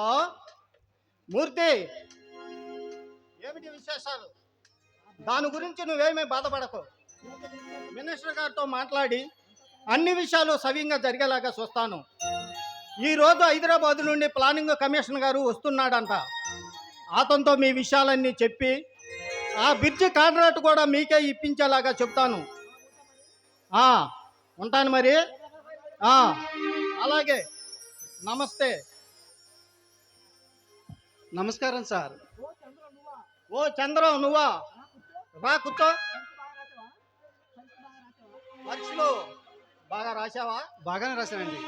Hello మూర్తి! ఏమిటి విశేషాలు? దాని గురించి నువ్వేమీ బాధపడకు. మినిస్టర్ గారితో మాట్లాడి అన్ని విషయాలు సవ్యంగా జరిగేలాగా చూస్తాను. ఈరోజు హైదరాబాద్ నుండి ప్లానింగ్ కమిషన్ గారు వస్తున్నాడంట. అతనితో మీ విషయాలన్నీ చెప్పి ఆ బ్రిడ్జి కాంట్రాక్ట్ కూడా మీకే ఇప్పించేలాగా చెప్తాను. ఉంటాను మరి. అలాగే. నమస్తే. నమస్కారం సార్. ఓ చంద్రం నువ్వా? రా కూర్చో. పరీక్షలు బాగా రాశావా? బాగానే రాశానండి.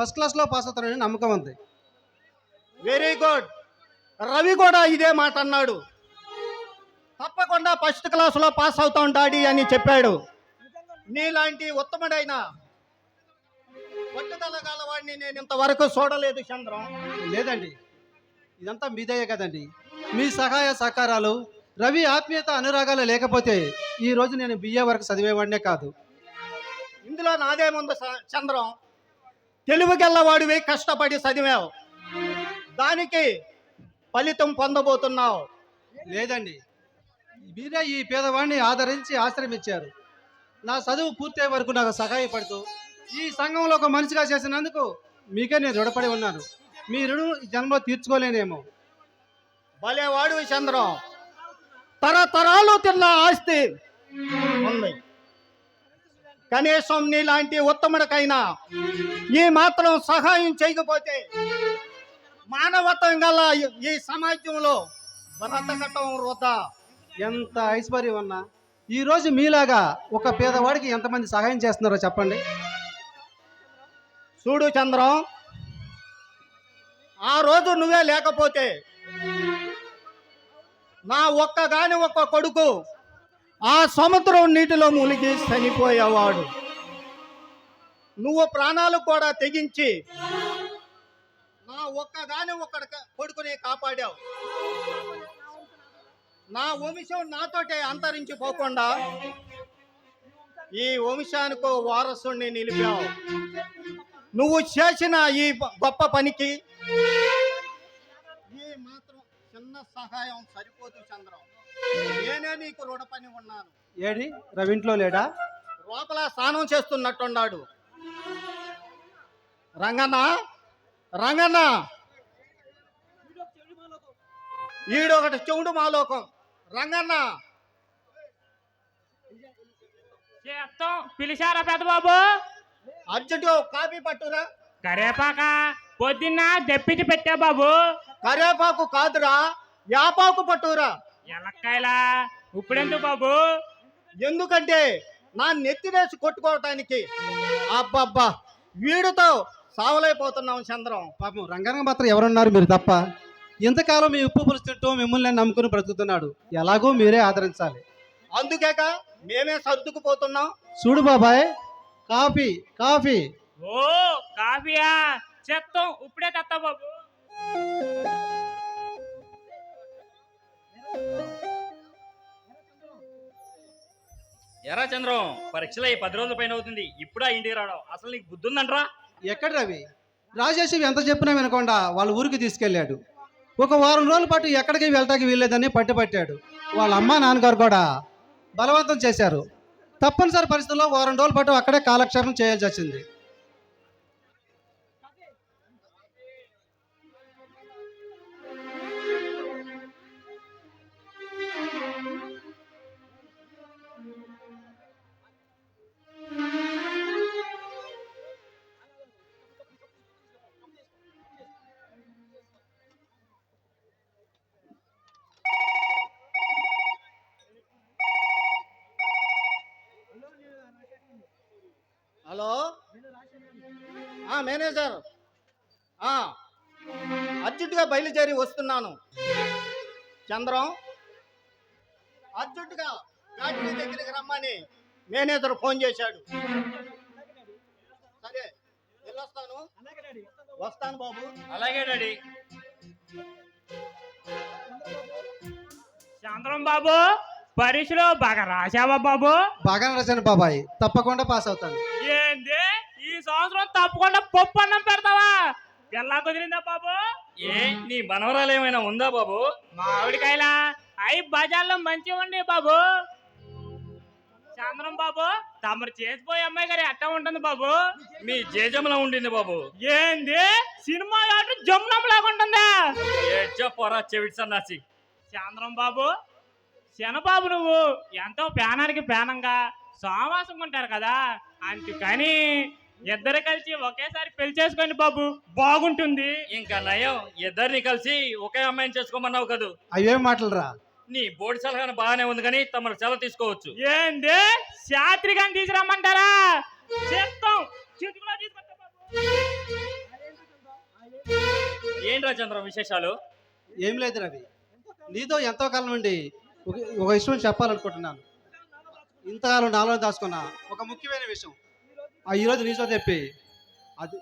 ఫస్ట్ క్లాస్లో పాస్ అవుతానని నమ్మకం ఉంది. వెరీ గుడ్ రవి కూడా ఇదే మాట అన్నాడు. తప్పకుండా ఫస్ట్ క్లాసులో పాస్ అవుతాం డాడీ అని చెప్పాడు. నీలాంటి ఉత్తముడైన పట్టుదల గలవాడిని నేను ఇంతవరకు చూడలేదు చంద్రం. లేదండి. ఇదంతా మీదయ్యే కదండి. మీ సహాయ సహకారాలు రవి ఆత్మీయత అనురాగాలు లేకపోతే ఈ రోజు నేను బిఏ వరకు చదివేవాడినే కాదు. ఇందులో నాదేముంది చంద్రం. తెలివిగల్లవాడివి కష్టపడి చదివావు. దానికి ఫలితం పొందబోతున్నావు. లేదండి. మీరే ఈ పేదవాడిని ఆదరించి ఆశ్రమించారు. నా చదువు పూర్తయ్యే వరకు నాకు సహాయపడుతూ ఈ సంఘంలో ఒక మనిషిగా చేసినందుకు మీకే నేను రుణపడి ఉన్నాను. మీ రుణం జన్మలో తీర్చుకోలేనేమో. భలేవాడు చంద్రం. తరతరాలు తిన్న ఆస్తి. ఉంది. కనీసం నీలాంటి ఉత్తముడికైనా ఈ మాత్రం సహాయం చేయకపోతే మానవత్వం గల ఈ- సమాజంలో బ్రతకటం వృధా. ఎంత ఐశ్వర్యం ఉన్నా ఈ రోజు మీలాగా ఒక పేదవాడికి ఎంతమంది సహాయం చేస్తున్నారో చెప్పండి. చూడు చంద్రం ఆ రోజు నువ్వే లేకపోతే నా ఒక్క గాని ఒక్క కొడుకు ఆ సముద్రం నీటిలో మునిగి చనిపోయేవాడు. నువ్వు ప్రాణాలు కూడా తెగించి నా ఒక్క గాని ఒక్క కొడుకుని కాపాడావు. నా వంశం నాతోటే అంతరించిపోకుండా ఈ వంశానికి వారసుని నిలిపావు. నువ్వు చేసిన ఈ గొప్ప పనికి ఈ మాత్రం చిన్న సహాయం సరిపోదు చంద్రం. నేనే నీకు రుణపని ఉన్నాను. ఏడి? రవి ఇంట్లో లేడా? లోపల స్నానం చేస్తున్నట్టున్నాడు. రంగన్న? రంగన్న? ఈడొకటి చెవుడు మాలోకం. రంగన్న? చేత్తం పిలిచారా పెద్ద బాబు అర్జెంటుగా ఒక కాపీ పట్టురా. కరేపాక పొద్దున్న దెప్పించి పెట్టా బాబు. కరేపాకు కాదురా యాపాకు పట్టురా. ఎలక్కాయలా? ఇప్పుడెందుకు బాబు? ఎందుకంటే నా నెత్తినేసి కొట్టుకోవటానికి. అబ్బబ్బా వీడితో సావలైపోతున్నాం చంద్రం. పాపం రంగరంగ మాత్రం ఎవరున్నారు మీరు తప్ప? ఇంతకాలం మీ ఉప్పు పులుసు తింటూ మిమ్మల్ని నమ్ముకుని బ్రతుకుతున్నాడు. ఎలాగో మీరే ఆదరించాలి. అందుకేక మేమే సర్దుకుపోతున్నాం. చూడు బాబాయ్ కాఫీ కాఫీ. ఓ కాఫీయా? చెత్తం ఇప్పుడే తెత్తా బాబు. ఎరా చంద్రం పరీక్షలు అయ్యి పది రోజుల పైన అవుతుంది. ఇప్పుడా ఇంటికి రావడం. అసలు నీకు బుద్ధి ఉందంట్రా? ఎక్కడ రవి? రాజేష్ ఎంత చెప్పినా వినకుండా వాళ్ళ ఊరికి తీసుకెళ్ళాడు. ఒక వారం రోజుల పాటు ఎక్కడికి వెళ్ళటానికి వీల్లేదని పట్టుపట్టాడు వాళ్ళ అమ్మ నాన్నగారు కూడా బలవంతం చేశారు. తప్పనిసరి పరిస్థితుల్లో వారం రోజుల పాటు అక్కడే కాలక్షేపం చేయాల్సి వచ్చింది. హలో? ఆ, మేనేజర్. ఆ, అర్జెంటుగా బయలుదేరి వస్తున్నాను. చంద్రం. అర్జెంటుగా ఫ్యాక్టరీ దగ్గరికి రమ్మని మేనేజర్ ఫోన్ చేశాడు. సరే వెళ్ళొస్తాను. వస్తాను బాబు. అలాగే డాడీ. చంద్రం బాబు. పరీక్షలో బాగా రాశావా బాబు? బాగానే రాశాను బాబాయ్. తప్పకుండా పాస్ అవుతాను. ఏంది? ఈ సంవత్సరం తప్పకుండా పప్పు అన్నం పెడతావా? ఎలా కుదిరిందా బాబు? ఏ నీ మనవరాలు ఏమైనా ఉందా బాబు? మామిడికాయల? అయి బజార్లో మంచిగా ఉండి బాబు. చంద్రం బాబు తమరు చేసిపోయే అమ్మాయి గారి ఎట్టా ఉంటుంది బాబు. మీ జేజంలో ఉండింది బాబు. ఏంది? సినిమా ఆట జమ్నం లేకుంటుందా ఏడ్చా పోరా చెవిటి సన్నాసి. చంద్రం బాబు శనబాబు నువ్వు ఎంతో పేనానికి పేనంగా సోమాసం ఉంటారు కదా? అందుకని ఇద్దరు కలిసి ఒకేసారి పెళ్ళి చేసుకోండి బాబు. బాగుంటుంది. ఇంకా నయం. ఇద్దరిని కలిసి ఒకే అమ్మాయిని చేసుకోమన్నావు కదూ? అవేం మాటలురా? నీ బోర్డు సలహా బాగానే ఉంది కానీ తమరు సెలవు తీసుకోవచ్చు. ఏంది? శాస్త్రిగాని తీసుకురమ్మంటారా? చేస్తాం తీసుకొస్తా బాబు. ఏంట్రా చంద్రం విశేషాలు? ఏం లేదు రవి నీతో ఎంతో కాలం నుండి ఒక ఒక విషయం చెప్పాలనుకుంటున్నాను. ఇంతకాలం నాలో దాచుకున్న ఒక ముఖ్యమైన విషయం. ఆ ఈరోజు నీతో చెప్పి అది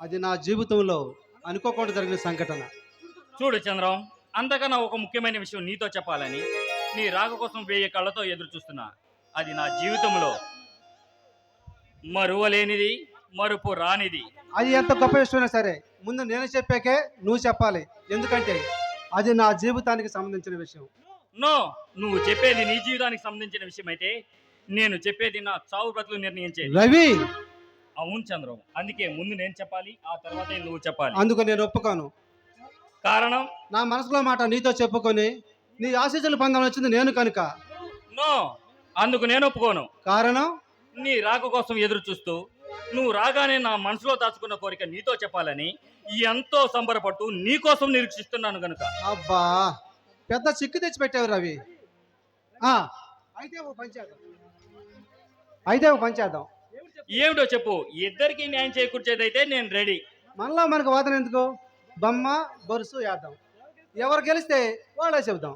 అది నా జీవితంలో అనుకోకుండా జరిగిన సంఘటన. చూడు చంద్రం అంతకన్నా ఒక ముఖ్యమైన విషయం నీతో చెప్పాలని నీ రాక కోసం వెయ్యి కళ్ళతో ఎదురు చూస్తున్నా. అది నా జీవితంలో మరువలేనిది మరుపు రానిది. అది ఎంత గొప్ప విషయమైనా సరే ముందు నేను చెప్పాకే నువ్వు చెప్పాలి. ఎందుకంటే అది నా జీవితానికి సంబంధించిన విషయం. నో నువ్వు చెప్పేది నీ జీవితానికి సంబంధించిన విషయం అయితే నేను చెప్పేది నా చావు బ్రతులు నిర్ణయించేది. రవి! అవును చంద్రం అందుకే ముందు నేను చెప్పాలి ఆ తర్వాతే నువ్వు చెప్పాలి. అందుకు నేను ఒప్పుకోను. కారణం? నా మనసులో మాట నీతో చెప్పుకొని నీ ఆశీస్సులు పొందాలని వచ్చింది నేను కనుక. నో అందుకు నేను ఒప్పుకోను. కారణం? నీ రాక కోసం ఎదురు చూస్తూ నువ్వు రాగానే నా మనసులో దాచుకున్న కోరిక నీతో చెప్పాలని ఎంతో సంబరపడుతూ నీ కోసం నిరీక్షిస్తున్నాను గనుక అబ్బా! పెద్ద చిక్కు తెచ్చి పెట్టావు రవి. ఆ, అయితే ఓ అయితే ఓ పని చేద్దాం. ఏమిటో చెప్పు. ఇద్దరికి న్యాయం చేకూర్చేదైతే నేను రెడీ. మనలో మనకు వాదన ఎందుకు? బొమ్మ బొరుసు వేద్దాం ఎవరు గెలిస్తే వాళ్ళే చెబుదాం.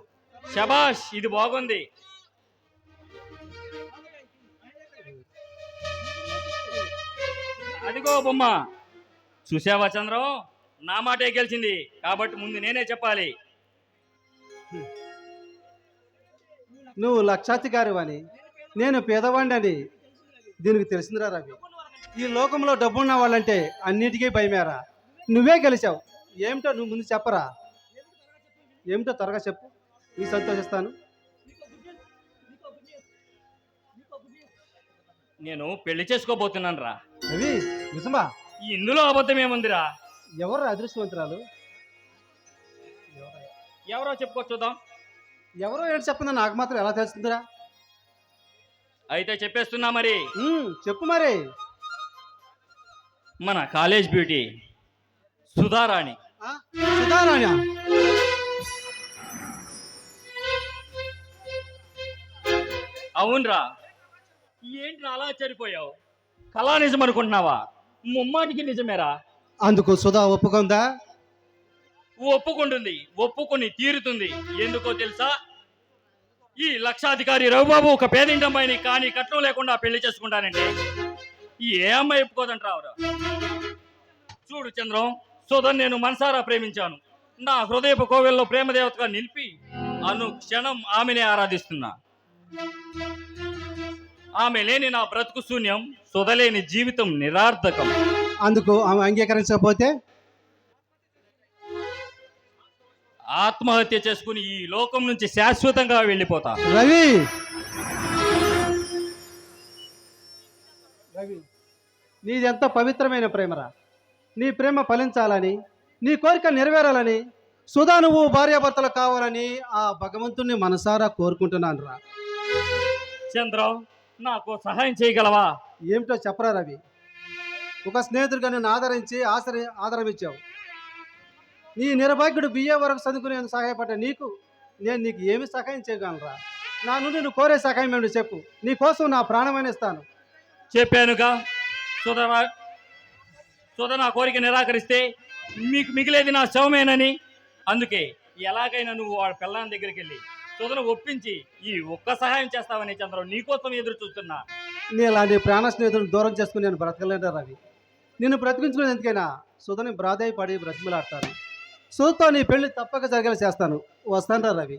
శబాష్ ఇది బాగుంది. అదిగో బొమ్మ. చూసావా చంద్రం? నా మాటే గెలిచింది. కాబట్టి ముందు నేనే చెప్పాలి. నువ్వు లక్షాధికారి అని నేను పేదవాడిని. అని దీనికి తెలిసిందిరా రవి. ఈ లోకంలో డబ్బున్న వాళ్ళంటే అన్నిటికీ భయమేరా. నువ్వే గెలిచావు. ఏమిటో నువ్వు ముందు చెప్పరా. ఏమిటో త్వరగా చెప్పు. నీ సంతోషిస్తాను. నేను పెళ్ళి చేసుకోబోతున్నాను రా రవి నిజమా? ఇందులో అబద్ధం ఏముందిరా? ఎవరు అదృష్టవంతురాలు? ఎవరో చెప్పుకో చూద్దాం. ఎవరో ఏంటి చెప్పిందో నాకు మాత్రం ఎలా తెలుస్తుందిరా? అయితే చెప్పేస్తున్నా మరి. ఉమ్, చెప్పు మరి. మన కాలేజ్ బ్యూటీ సుధారాణి. ఆ, సుధారాణి? అవునరా. ఏంటి అలా చనిపోయావు కళా నిజం అనుకుంటున్నావా? ముమ్మాటికి నిజమేరా? అందుకు సుధా ఒప్పుకుందా? ఒప్పుకుంటుంది ఒప్పుకొని తీరుతుంది. ఎందుకో తెలుసా? ఈ లక్షాధికారి రఘుబాబు ఒక పేదింటి అమ్మాయిని కానీ కట్నం లేకుండా పెళ్ళి చేసుకుంటానండి. ఏ అమ్మాయి ఒప్పుకోదంటావురా చూడు చంద్రం సోదరు నేను మనసారా ప్రేమించాను. నా హృదయపు కోవెల్లో ప్రేమదేవతగా నిలిపి అను క్షణం ఆమెనే ఆరాధిస్తున్నా. ఆమె లేని నా బ్రతుకు శూన్యం సుధలేని జీవితం నిరార్థకం. అందుకు ఆమె అంగీకరించకపోతే ఆత్మహత్య చేసుకుని ఈ లోకం నుంచి శాశ్వతంగా వెళ్ళిపోతా. రవి! రవి నీది ఎంత పవిత్రమైన ప్రేమరా? నీ ప్రేమ ఫలించాలని నీ కోరిక నెరవేరాలని సుధా నువ్వు భార్యాభర్తలు కావాలని ఆ భగవంతుణ్ణి మనసారా కోరుకుంటున్నాను రా చంద్రం నాకు సహాయం చేయగలవా? ఏమిటో చెప్పరా రవి. ఒక స్నేహితుడిగా నన్ను ఆదరించి ఆశ్రయ ఆదరం ఇచ్చావు నీ నిర్భాగ్యుడు బియ్య వరకు చదువుకునేందుకు సహాయపడ్డ నీకు నేను నీకు ఏమి సహాయం చేయగలరా నా నుండి నువ్వు కోరే సహాయం ఏమిటో చెప్పు. నీ కోసం నా ప్రాణమైన ఇస్తాను చెప్పానుగా? సుధరా సుధ నా కోరిక నిరాకరిస్తే మీకు మిగిలేది నా శవమేనని. అందుకే ఎలాగైనా నువ్వు వాళ్ళ పిల్లని దగ్గరికి వెళ్ళి సుధను ఒప్పించి ఈ ఒక్క సహాయం చేస్తావని చంద్రం నీకోసం ఎదురు చూస్తున్నా. నీ అలాంటి ప్రాణ స్నేహితులను దూరం చేసుకుని నేను బ్రతకలేను రవి. నిన్ను బ్రతికించుకునే ఎందుకైనా సుధని బ్రాదాయి పడి బ్రతిమలాడతాను సుధతో నీ పెళ్ళి తప్పక జరిగేలా చేస్తాను. వస్తాను రా రవి.